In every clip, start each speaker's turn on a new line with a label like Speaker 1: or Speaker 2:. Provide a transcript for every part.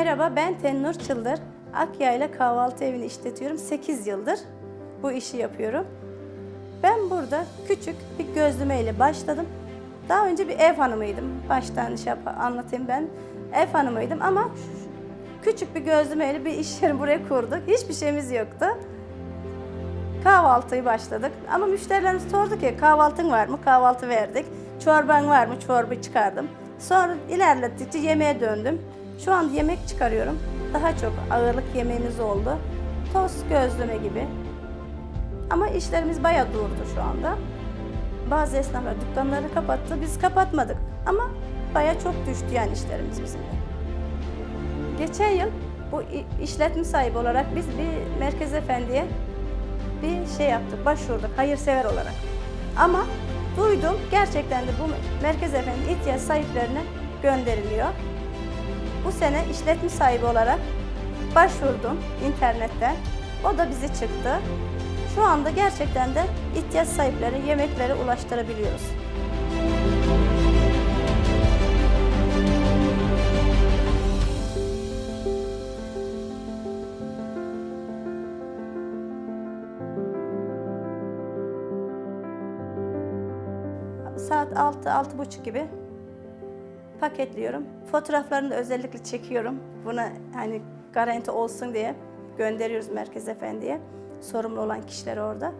Speaker 1: Merhaba ben Tennur Çıldır. Akyayla Kahvaltı Evi'ni işletiyorum. 8 yıldır bu işi yapıyorum. Ben burada küçük bir gözleme ile başladım. Daha önce bir ev hanımıydım. Baştan şey yap- anlatayım ben. Ev hanımıydım ama küçük bir gözleme ile bir iş yeri buraya kurduk. Hiçbir şeyimiz yoktu. Kahvaltıyı başladık. Ama müşterilerimiz sordu ki kahvaltın var mı? Kahvaltı verdik. Çorban var mı? Çorba çıkardım. Sonra ilerlettikçe yemeğe döndüm. Şu an yemek çıkarıyorum. Daha çok ağırlık yemeğimiz oldu. Tost, gözleme gibi. Ama işlerimiz bayağı durdu şu anda. Bazı esnaflar dükkanları kapattı. Biz kapatmadık. Ama bayağı çok düştü yani işlerimiz bizim de. Geçen yıl bu işletme sahibi olarak biz bir Merkez Efendi'ye bir şey yaptık, başvurduk hayırsever olarak. Ama duydum gerçekten de bu Merkez Efendi ihtiyaç sahiplerine gönderiliyor. Bu sene işletme sahibi olarak başvurdum internetten. O da bize çıktı. Şu anda gerçekten de ihtiyaç sahipleri yemekleri ulaştırabiliyoruz. Saat 6 buçuk gibi paketliyorum. Fotoğraflarını da özellikle çekiyorum. Buna hani garanti olsun diye gönderiyoruz Merkez Efendi'ye. Sorumlu olan kişiler orada.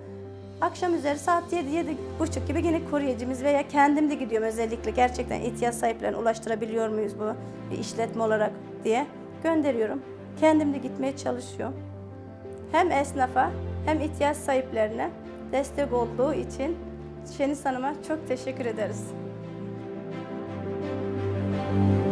Speaker 1: Akşam üzeri saat 7 yedi buçuk gibi yine kuryecimiz veya kendim de gidiyorum özellikle gerçekten ihtiyaç sahiplerine ulaştırabiliyor muyuz bu bir işletme olarak diye gönderiyorum. Kendim de gitmeye çalışıyorum. Hem esnafa hem ihtiyaç sahiplerine destek olduğu için Şeniz Hanım'a çok teşekkür ederiz. Thank you.